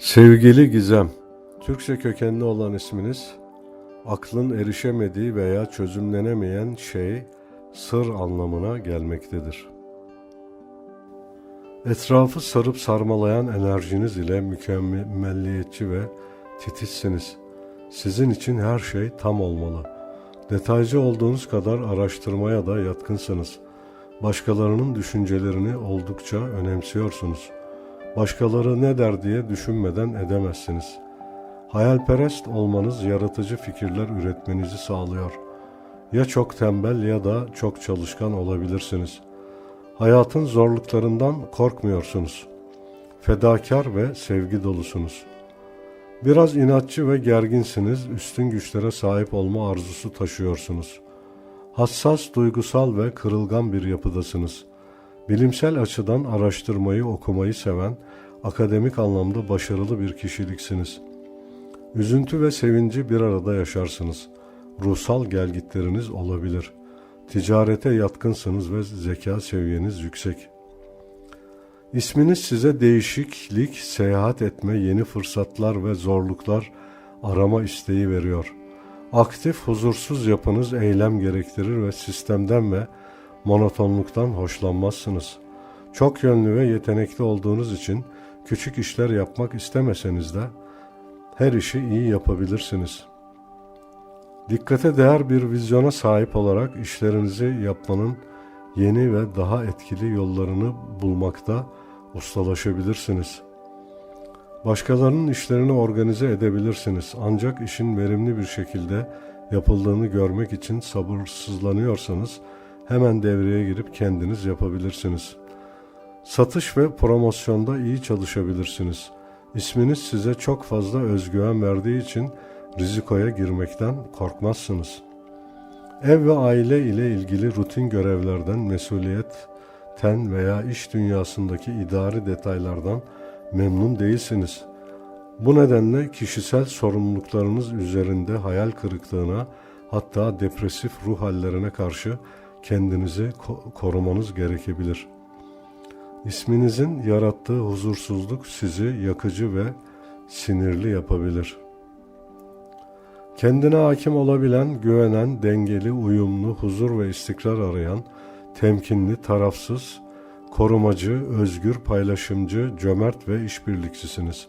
Sevgili Gizem, Türkçe kökenli olan isminiz, aklın erişemediği veya çözümlenemeyen şey, sır anlamına gelmektedir. Etrafı sarıp sarmalayan enerjiniz ile mükemmelliyetçi ve titizsiniz. Sizin için her şey tam olmalı. Detaycı olduğunuz kadar araştırmaya da yatkınsınız. Başkalarının düşüncelerini oldukça önemsiyorsunuz. Başkaları ne der diye düşünmeden edemezsiniz. Hayalperest olmanız yaratıcı fikirler üretmenizi sağlıyor. Ya çok tembel ya da çok çalışkan olabilirsiniz. Hayatın zorluklarından korkmuyorsunuz. Fedakar ve sevgi dolusunuz. Biraz inatçı ve gerginsiniz, üstün güçlere sahip olma arzusu taşıyorsunuz. Hassas, duygusal ve kırılgan bir yapıdasınız. Bilimsel açıdan araştırmayı, okumayı seven, akademik anlamda başarılı bir kişiliksiniz. Üzüntü ve sevinci bir arada yaşarsınız. Ruhsal gelgitleriniz olabilir. Ticarete yatkınsınız ve zeka seviyeniz yüksek. İsminiz size değişiklik, seyahat etme, yeni fırsatlar ve zorluklar arama isteği veriyor. Aktif, huzursuz yapınız eylem gerektirir ve sistemden ve monotonluktan hoşlanmazsınız. Çok yönlü ve yetenekli olduğunuz için küçük işler yapmak istemeseniz de her işi iyi yapabilirsiniz. Dikkate değer bir vizyona sahip olarak işlerinizi yapmanın yeni ve daha etkili yollarını bulmakta ustalaşabilirsiniz. Başkalarının işlerini organize edebilirsiniz ancak işin verimli bir şekilde yapıldığını görmek için sabırsızlanıyorsanız hemen devreye girip kendiniz yapabilirsiniz. Satış ve promosyonda iyi çalışabilirsiniz. İsminiz size çok fazla özgüven verdiği için rizikoya girmekten korkmazsınız. Ev ve aile ile ilgili rutin görevlerden mesuliyetten veya iş dünyasındaki idari detaylardan memnun değilsiniz. Bu nedenle kişisel sorumluluklarınız üzerinde hayal kırıklığına hatta depresif ruh hallerine karşı kendinizi ko- korumanız gerekebilir. İsminizin yarattığı huzursuzluk sizi yakıcı ve sinirli yapabilir. Kendine hakim olabilen, güvenen, dengeli, uyumlu, huzur ve istikrar arayan, temkinli, tarafsız, korumacı, özgür, paylaşımcı, cömert ve işbirlikçisiniz.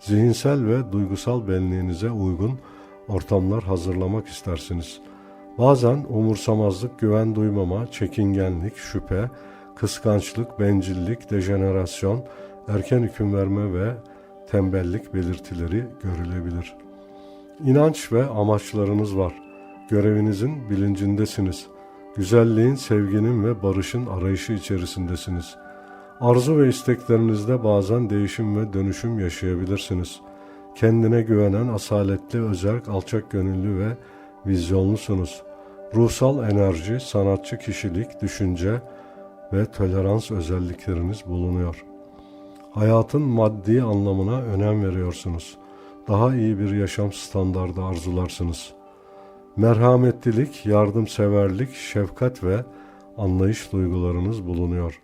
Zihinsel ve duygusal benliğinize uygun ortamlar hazırlamak istersiniz. Bazen umursamazlık, güven duymama, çekingenlik, şüphe, kıskançlık, bencillik, dejenerasyon, erken hüküm verme ve tembellik belirtileri görülebilir. İnanç ve amaçlarınız var. Görevinizin bilincindesiniz. Güzelliğin, sevginin ve barışın arayışı içerisindesiniz. Arzu ve isteklerinizde bazen değişim ve dönüşüm yaşayabilirsiniz. Kendine güvenen, asaletli, özerk, alçak gönüllü ve vizyonlusunuz. Ruhsal enerji, sanatçı kişilik, düşünce ve tolerans özellikleriniz bulunuyor. Hayatın maddi anlamına önem veriyorsunuz. Daha iyi bir yaşam standardı arzularsınız. Merhametlilik, yardımseverlik, şefkat ve anlayış duygularınız bulunuyor.